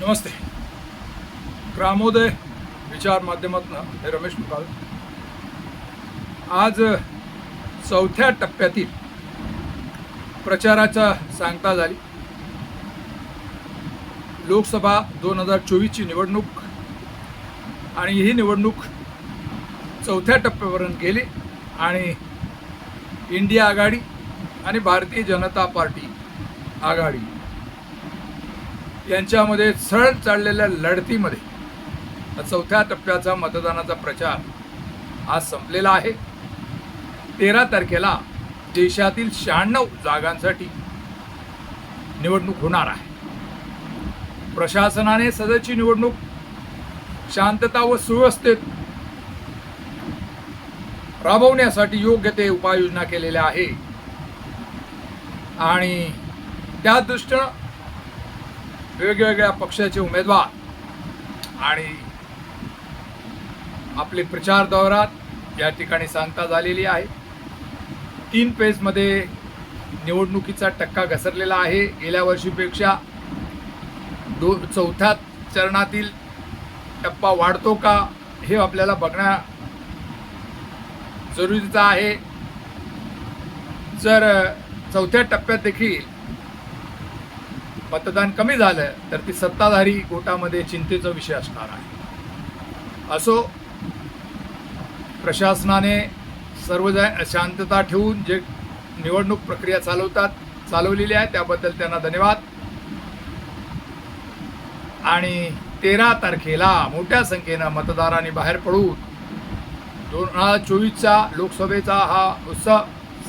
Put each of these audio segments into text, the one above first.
नमस्ते. ग्रामोदय विचार माध्यमातून हे रमेश मुकाल आज चौथ्या टप्प्यातील प्रचाराचा सांगता झाली. लोकसभा दोन हजार चोवीसची निवडणूक आणि ही निवडणूक चौथ्या टप्प्यापर्यंत गेली आणि इंडिया आघाडी आणि भारतीय जनता पार्टी आघाडी यांच्यामध्ये सळ चाललेल्या लढतीमध्ये चौथ्या टप्प्याचा मतदानाचा प्रचार आज संपलेला आहे. तेरा तारखेला देशातील शहाण्णव जागांसाठी निवडणूक होणार आहे. प्रशासनाने सदरची निवडणूक शांतता व सुव्यवस्थेत राबवण्यासाठी योग्य ते उपाययोजना केलेल्या आहे. आणि त्या दृष्टीनं वेगवेगळ्या पक्षाचे उमेदवार आणि आपले प्रचार दौरात या ठिकाणी सांगता झालेली आहे. तीन पेजमध्ये निवडणुकीचा टक्का घसरलेला आहे. गेल्या वर्षीपेक्षा दो चौथ्या चरणातील टप्पा वाढतो का हे आपल्याला बघण्या जरुरीचं आहे. जर चौथ्या टप्प्यात देखील मतदान कमी झालं तर ती सत्ताधारी गोटामध्ये चिंतेचा विषय असणार आहे. असो प्रशासनाने सर्व शांतता ठेवून जे निवडणूक प्रक्रिया चालवतात चालवलेली आहे त्याबद्दल त्यांना धन्यवाद. आणि तेरा तारखेला मोठ्या संख्येनं मतदारांनी बाहेर पडून दोन हजार चोवीसचा लोकसभेचा हा उत्सव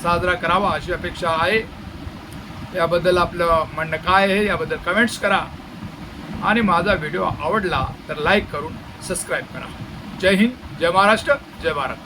साजरा करावा अशी अपेक्षा आहे. याबद्दल आपलं म्हणणं काय आहे याबद्दल कमेंट्स करा. आणि माझा व्हिडिओ आवडला तर लाईक करून सबस्क्राईब करा. जय हिंद जय महाराष्ट्र जय भारत.